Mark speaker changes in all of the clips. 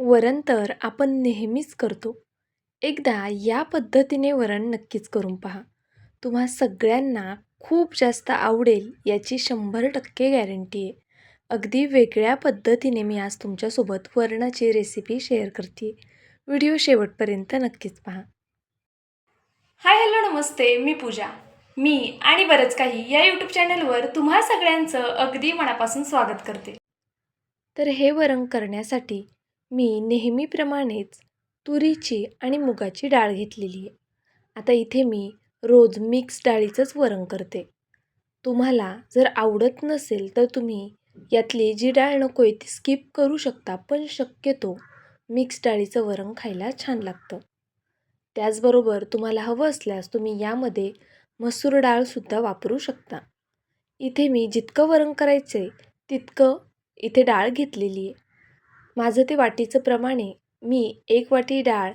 Speaker 1: वरण तर आपण नेहमीच करतो. एकदा या पद्धतीने वरण नक्कीच करून पहा. तुम्हा सगळ्यांना खूप जास्त आवडेल याची शंभर टक्के गॅरंटी आहे. अगदी वेगळ्या पद्धतीने मी आज तुमच्यासोबत वरणाची रेसिपी शेअर करते. व्हिडिओ शेवटपर्यंत नक्कीच पहा. हाय हॅलो नमस्ते. मी पूजा. मी आणि बरंच काही या यूट्यूब चॅनलवर तुम्हा सगळ्यांचं अगदी मनापासून स्वागत करते. तर हे वरण करण्यासाठी मी नेहमीप्रमाणेच तुरीची आणि मुगाची डाळ घेतलेली आहे. आता इथे मी रोज मिक्स डाळीचंच वरण करते. तुम्हाला जर आवडत नसेल तर तुम्ही यातली जी डाळ नको आहे ती स्किप करू शकता पण शक्यतो मिक्स डाळीचं वरण खायला छान लागतं. त्याचबरोबर तुम्हाला हवं असल्यास तुम्ही यामध्ये मसूर डाळसुद्धा वापरू शकता. इथे मी जितकं वरण करायचं आहे तितकं इथे डाळ घेतलेली आहे. माझं ते वाटीचं प्रमाणे मी एक वाटी डाळ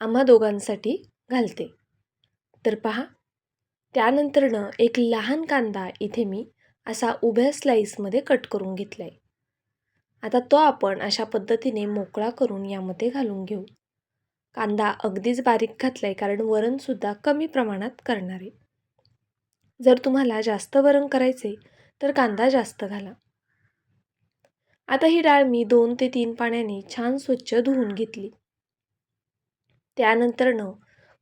Speaker 1: आम्हा दोघांसाठी घालते. तर पहा त्यानंतरनं एक लहान कांदा इथे मी असा उभ्या स्लाईसमध्ये कट करून घेतला आहे आता तो आपण अशा पद्धतीने मोकळा करून यामध्ये घालून घेऊ. कांदा अगदीच बारीक घातला आहे कारण वरणसुद्धा कमी प्रमाणात करणार आहे. जर तुम्हाला जास्त वरण करायचे तर कांदा जास्त घाला. आता ही डाळ मी दोन ते तीन पाण्याने छान स्वच्छ धुवून घेतली. त्यानंतरनं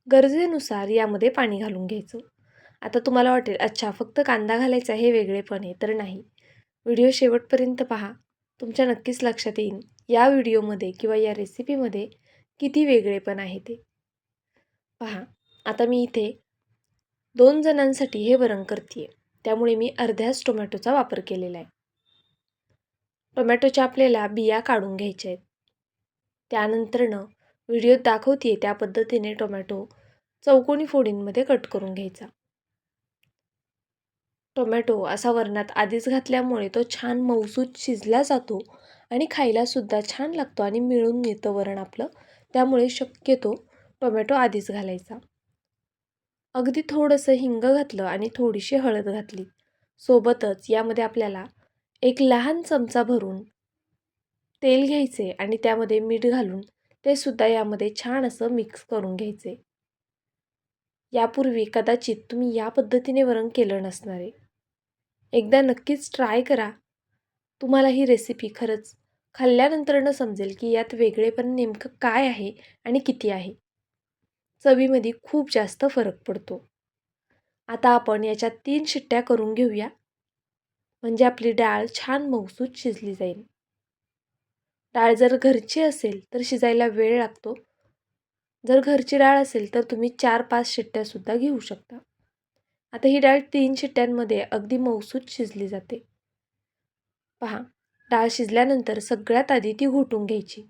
Speaker 1: गरजेनुसार यामध्ये पाणी घालून घ्यायचं. आता तुम्हाला वाटेल अच्छा फक्त कांदा घालायचा हे वेगळेपण आहे तर नाही. व्हिडिओ शेवटपर्यंत पहा. तुमच्या नक्कीच लक्षात येईल या व्हिडिओमध्ये किंवा या रेसिपीमध्ये किती वेगळेपण आहे ते. पहा आता मी इथे दोन जणांसाठी हे वरण करते त्यामुळे मी अर्ध्याच टोमॅटोचा वापर केलेला आहे. टोमॅटोच्या आपल्याला बिया काढून घ्यायच्या आहेत. त्यानंतरनं व्हिडिओत दाखवते त्या पद्धतीने टोमॅटो चौकोनी फोडींमध्ये कट करून घ्यायचा. टोमॅटो असा वरणात आधीच घातल्यामुळे तो छान मौसूद शिजला जातो आणि खायलासुद्धा छान लागतो आणि मिळून येतं वरण आपलं. त्यामुळे शक्यतो टोमॅटो आधीच घालायचा. अगदी थोडंसं हिंग घातलं आणि थोडीशी हळद घातली. सोबतच यामध्ये आपल्याला एक लहान चमचा भरून तेल घ्यायचे आणि त्यामध्ये मीठ घालून ते सुद्धा यामध्ये छान असं मिक्स करून घ्यायचे. यापूर्वी कदाचित तुम्ही या पद्धतीने वरण केलं नसणार आहे. एकदा नक्कीच ट्राय करा. तुम्हाला ही रेसिपी खरंच खाल्ल्यानंतरनं समजेल की यात वेगळेपण नेमकं काय आहे आणि किती आहे. चवीमध्ये खूप जास्त फरक पडतो. आता आपण याच्यात तीन शिट्ट्या करून घेऊया. म्हणजे आपली डाळ छान मऊसूत शिजली जाईल. डाळ जर घरची असेल तर शिजायला वेळ लागतो. जर घरची डाळ असेल तर तुम्ही चार पाच शिट्ट्यासुद्धा घेऊ शकता. आता ही डाळ तीन शिट्ट्यांमध्ये अगदी मऊसूत शिजली जाते. पहा डाळ शिजल्यानंतर सगळ्यात आधी ती घोटून घ्यायची.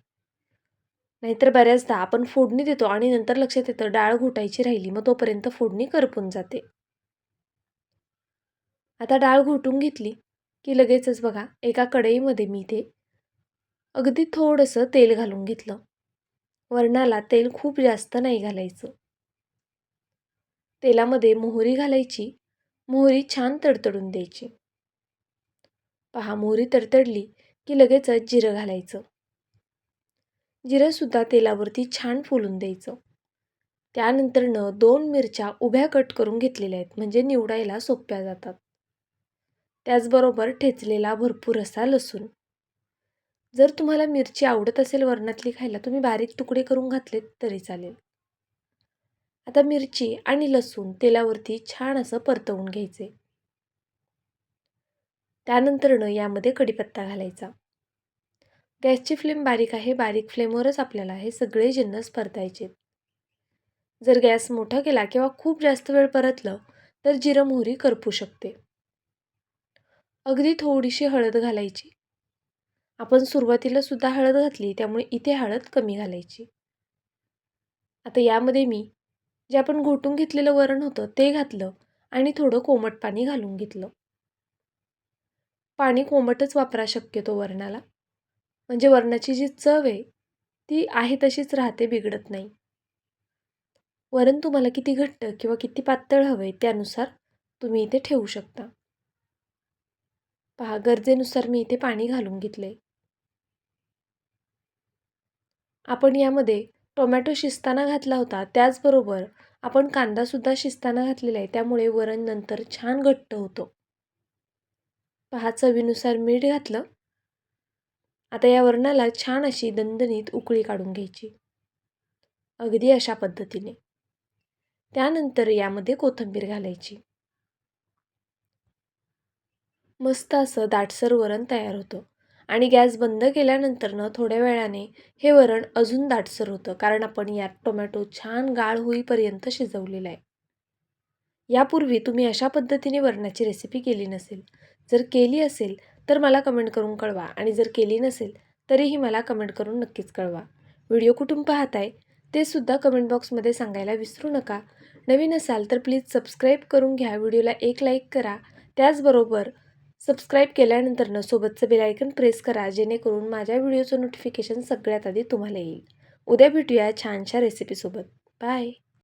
Speaker 1: नाहीतर बऱ्याचदा आपण फोडणी देतो आणि नंतर लक्षात येतं डाळ घोटायची राहिली मग तोपर्यंत फोडणी करपून जाते. आता डाळ घोटून घेतली की लगेचच बघा एका कढईमध्ये मी ते अगदी थोडंसं तेल घालून घेतलं. वरणाला तेल खूप जास्त नाही घालायचं. तेलामध्ये मोहरी घालायची. मोहरी छान तडतडून द्यायची. पहा मोहरी तडतडली की लगेचच जिरं घालायचं. जिरंसुद्धा तेलावरती छान फुलून द्यायचं. त्यानंतरनं दोन मिरच्या उभ्या कट करून घेतलेल्या आहेत म्हणजे निवडायला सोप्या जातात. त्याचबरोबर ठेचलेला भरपूर असा लसूण. जर तुम्हाला मिरची आवडत असेल वरणातली खायला तुम्ही बारीक तुकडे करून घातलेत तरी चालेल. आता मिरची आणि लसूण तेलावरती छान असं परतवून घ्यायचे. त्यानंतरनं यामध्ये कढीपत्ता घालायचा. गॅसची फ्लेम बारीक आहे बारीक फ्लेमवरच आपल्याला हे सगळे जिन्नस परतायचे जर गॅस मोठा केला किंवा खूप जास्त वेळ परतलं तर जिरं मोहरी करपू शकते. अगदी थोडीशी हळद घालायची. आपण सुरुवातीला सुद्धा हळद घातली त्यामुळे इथे हळद कमी घालायची. आता यामध्ये मी जे आपण घोटून घेतलेलं वरण होतं ते घातलं आणि थोडं कोमट पाणी घालून घेतलं. पाणी कोमटच वापरा शक्यतो वरणाला. म्हणजे वरणाची जी चव आहे ती आहे तशीच राहते बिघडत नाही. वरण तुम्हाला किती घट्ट किंवा किती पातळ हवं आहे त्यानुसार तुम्ही इथे ठेवू शकता. पहा गरजेनुसार मी इथे पाणी घालून घेतले आपण यामध्ये टोमॅटो शिजताना घातला होता त्याचबरोबर आपण कांदासुद्धा शिजताना घातलेला आहे त्यामुळे वरण नंतर छान घट्ट होतो. पहा चवीनुसार मीठ घातलं. आता या वरणाला छान अशी दणदणीत उकळी काढून घ्यायची. अगदी अशा पद्धतीने. त्यानंतर यामध्ये कोथिंबीर घालायची. मस्त असं दाटसर वरण तयार होतं. आणि गॅस बंद केल्यानंतरनं थोड्या वेळाने हे वरण अजून दाटसर होतं कारण आपण यात टोमॅटो छान गाळ होईपर्यंत शिजवलेला आहे. यापूर्वी तुम्ही अशा पद्धतीने वरणाची रेसिपी केली नसेल. जर केली असेल तर मला कमेंट करून कळवा. आणि जर केली नसेल तरीही मला कमेंट करून नक्कीच कळवा. व्हिडिओ कुठून पाहताय ते सुद्धा कमेंट बॉक्समध्ये सांगायला विसरू नका. नवीन असाल तर प्लीज सबस्क्राईब करून घ्या. व्हिडिओला एक लाईक करा. त्याचबरोबर सबस्क्राईब केल्यानंतरनं सोबतचं बेलायकन प्रेस करा जेणेकरून माझ्या व्हिडिओचं नोटिफिकेशन सगळ्यात आधी तुम्हाला येईल. उद्या भेटूया छानशा रेसिपीसोबत बाय